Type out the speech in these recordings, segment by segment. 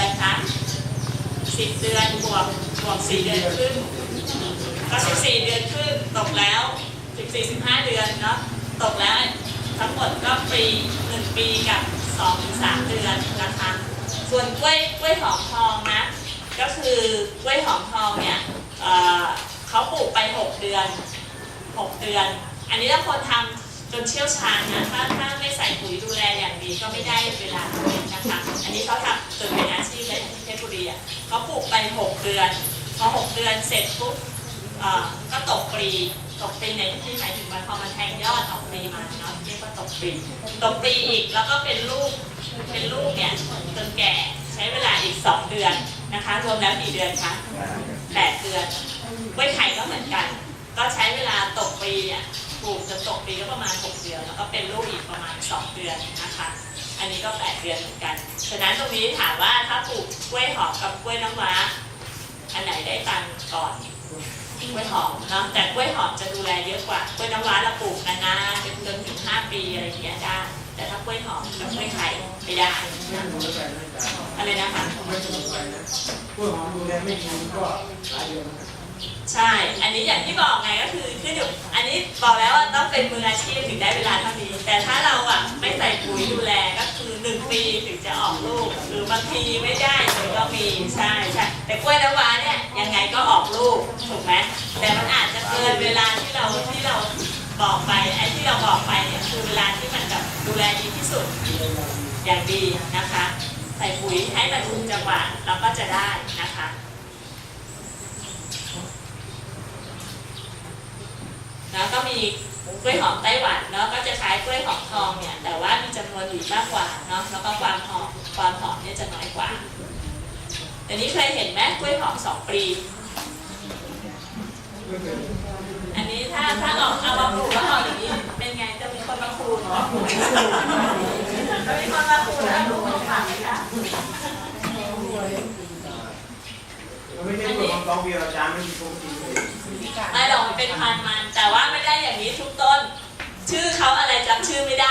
ดือนคะสิบเดือนบวกบวกสี่เดือนครึ่งก็สิบสี่เดือนครึ่งตกแล้วสิบสี่สิบห้าเดือนเนาะตกแล้วทั้งหมดก็ปีหนึ่งปีกับสองถึงสามเดือนนะคะส่วนกล้วยกล้วยหอมทองนะ ก็คือกล้วยหอมทองเนี่ยเเขาปลูกไป6เดือน6เดือน อันนี้ถ้าคนทำจนเชี่ยวชาญนะถ้าถ้าไม่ใส่ปุ๋ยดูแลอย่างดีก็ไม่ได้เวลาเลยนะคะ อันนี้เขาทำจนเป็ อะเขาปลูกไป6เดือน พอ6เดือนเสร็จปุ๊บก็ตกปลีตกปลีในที่หมายถึงว่าพอมันแทงยอดออกปลีมาเนาะเรียกว่าตกปลีตกปลีอีกแล้วก็เป็นลูกเป็นลูกเนี่ยจนแก่ใช้เวลาอีก2เดือนนะคะรวมแล้วกี่เดือนคะ8เดือนกล้วยไข่ก็เหมือนกัน ก็ใช้เวลาตกปีเนี่ยปลูกจนตกปีก็ประมาณ6เดือน แล้วก็เป็นลูกอีกประมาณ2เดือนนะคะ อันนี้ก็ 8 เดือนเหมือนกัน ฉะนั้นตรงนี้ถามว่าถ้าปลูกกล้วยหอมกับกล้วยน้ำว้า อันไหนได้ตังค์ก่อนกล้วยหอมเนาะแต่กล้วยหอมจะดูแลเยอะกว่ากล้วยน้ำว้าเราปลูกนานๆเป็นจนถึง 5 ปีอะไรอย่างเงี้ยได้แต่ถ้ากล้วยหอมกับกล้วยไข่ไม่ได้ไม่สมุนไพรนะจ๊ะอะไรนะคะไม่สมุนไพรนะกล้วยหอมดูแลไม่ดีก็หลายเดือนนะครับใช่ อันนี้อย่างที่บอกไงก็คือขึ้นอยู่ อันนี้บอกแล้วว่าต้องเป็นมืออาชีพถึงได้เวลาเท่านี้ แต่ถ้าเราอะไม่ใส่ปุ๋ยดูแลก็คือหนึ่งปีถึง จะออกลูกหรือบางทีไม่ได้เลยก็มีใช่ใช่แต่กล้วยน้ำว้าเนี่ยยังไงก็ออกลูกถูกไหมแต่มันอาจจะเกินเวลาที่เราที่เราบอกไปไอ้ที่เราบอกไปเนี่ยคือเวลาที่มันแบบดูแลดีที่สุดอย่างดีนะคะ ใส่ปุ๋ยให้มันถูกจังหวะเราก็จะได้นะคะแล้วก็มีกล้วยหอมไต้หวันเนาะก็จะใช้กล้วยหอมทองเนี่ย แต่ว่ามีจำนวนหวีมากกว่าเนาะแล้วก็ความหอมความหอมเนี่ยจะน้อยกว่าแต่นี้เคยเห็นไหมกล้วยหอมสองปลีอันนี้ถ้าถ้าออกเอามาปลูกแล้วออกอย่างนี้เป็นไงจะมีคนมาคูณจะมีคนมาคูแล้วปลูกของฝากไหมคะมันไม่ใช่กล้วยหอมสองปีอาจารย์ไม่มีปกติเลยไม่หรอกเป็นพันมัน แต่ว่าไม่ได้อย่างนี้ทุกต้น ชื่อเขาอะไรจำชื่อไม่ได้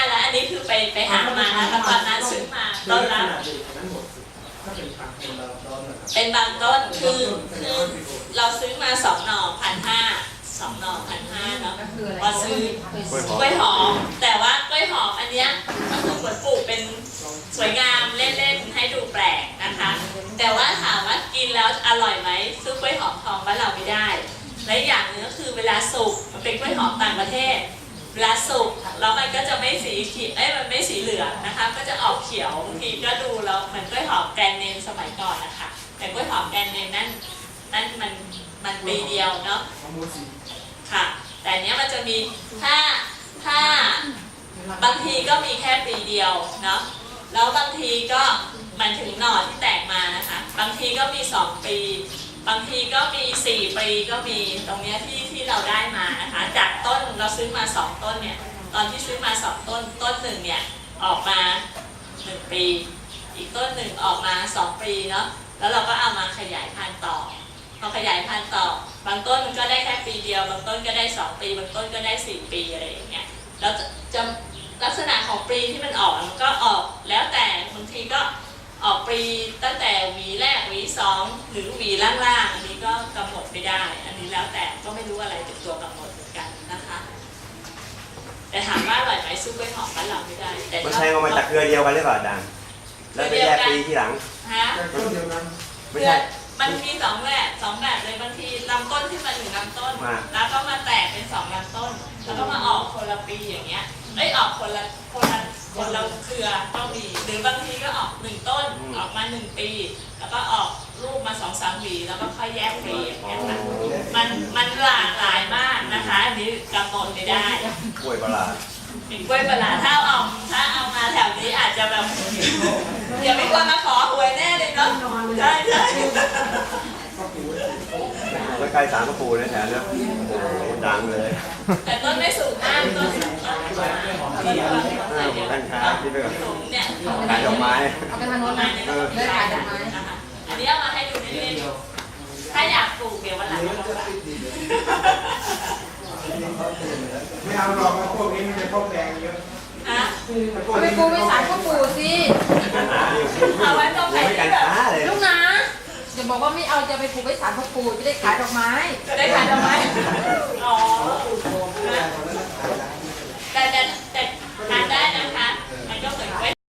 ไปไปหามานะแล้วตอนนั้นซื้อมาต้นละทั้งหมดถ้าเป็นผักคนเราตอนนั้นเป็นบางต้นคือคือเราซื้อมาสองหน่อพันห้าสองหน่อพันห้าเนาะพอซื้อกล้วยหอม แต่ว่ากล้วยหอมอันเนี้ยก็คือเหมือนปลูกเป็นสวยงามเล่นๆให้ดูแปลกนะคะ แต่ว่าถามว่ากินแล้วอร่อยไหมซื้อกล้วยหอมทองบ้านเราไม่ได้ และอีกอย่างหนึงก็คือเวลาสุกมันเป็นกล้วยหอมต่างประเทศเวลาสุกแล้วมันก็จะไม่สีเขียวเอ้ยมัน จะออกเขียวบางทีก็ดูแล้วเหมือนกล้วยหอมแกรนด์เนมสมัยก่อนนะคะแต่กล้วยหอมแกรนด์เนมนั่นนั่นมันมันปีเดียวเนาะหอมมูสีค่ะ แต่อันเนี้ยมันจะมีถ้าถ้าบางทีก็มีแค่ปีเดียวเนาะแล้วบางทีก็มันถึงหน่อที่แตกมานะคะ บางทีก็มีสองปี บางทีก็มีสี่ปีก็มีตรงเนี้ยที่ที่เราได้มานะคะ จากต้นเราซื้อมาสองต้นเนี่ยตอนที่ซื้อมาสองต้นต้นหนึ่งเนี่ย ออกมาหนึ่งปี อีกต้นหนึ่งออกมาสองปีเนาะแล้วเราก็เอามาขยายพันธุ์ต่อพอขยายพันธุ์ต่อ บางต้นมันก็ได้แค่ปีเดียว บางต้นก็ได้สองปี บางต้นก็ได้สี่ปีอะไรอย่างเงี้ยแล้วจะลักษณะของปลีที่มันออกมันก็ออกแล้วแต่บางทีก็ออกปลีตั้งแต่หวีแรกหวีสองหรือหวีล่างๆอันนี้ก็กำหนดไม่ได้ อันนี้แล้วแต่ก็ไม่รู้อะไรเป็นตัวกำหนดเหมือนกันนะคะ แต่ถามว่าอร่อยไหมสู้กล้วยหอมบ้านเราไม่ได้ แต่มันถ้าใช้มาจากเครือเดียวกันหรือเปล่าอาจารย์แล้วไปแยกปีที่หลัง ฮะแต่ต้นเดียวนั้นไม่ใช่ มันมีสองแบบสองแบบเลยบางทีลำต้นที่มาถึงลำต้นมาแล้วก็มาแตกเป็นสองลำต้น แล้วก็มาออกคนละปีอย่างเงี้ยเอ้ยออกคนละคนละคนละเครือก็มีหรือบางทีก็ออกหนึ่งต้นออกมาหนึ่งปี แล้วก็ออกลูกมา สองสามหวีแล้วก็ค่อยแยกปีอย่างเงี้ยค่ะมันมันหลากหลายมากนะคะอันนี้กำหนดไม่ได้กล้วยประหลาดเป็นกล้วยประหลาดถ้าเอาถ้าเอามาแถวนี้อาจจะแบบเดี๋ยวมีคนมาขอหวยแน่เลยเนาะใช่ใช่ก็ปลูกไว้ใกล้สารพระปูนะแถวเนี้ยโอ้โหดังเลย แต่ต้นไม่สูงมากต้นสูงต้นไม่สูงมากต้นประมาณเออผมตั้งค้าที่ไปก่อนสูงเนี่ยขายดอกไม้เอาไปทางโน้นประนะมาณนี้ก็ขายดอกไม้ นี้เอามาให้ดูเล่นๆถ้าอยากปลูกเดี๋ยววันหลังเราจะฝากติดดีไม่เอาหรอกพวกนี้มันจะพวกแดงเยอะฮะเอาไปปูไปสารก็ปูสิปัญหาอยู่เอาไว้ตรงไหนที่กันแบบค้าบอกว่าไม่เอาจะไปปลูกไว้ศาลพ่อปู่จะได้ขายดอกไม้จะได้ขายดอกไม้อ๋อ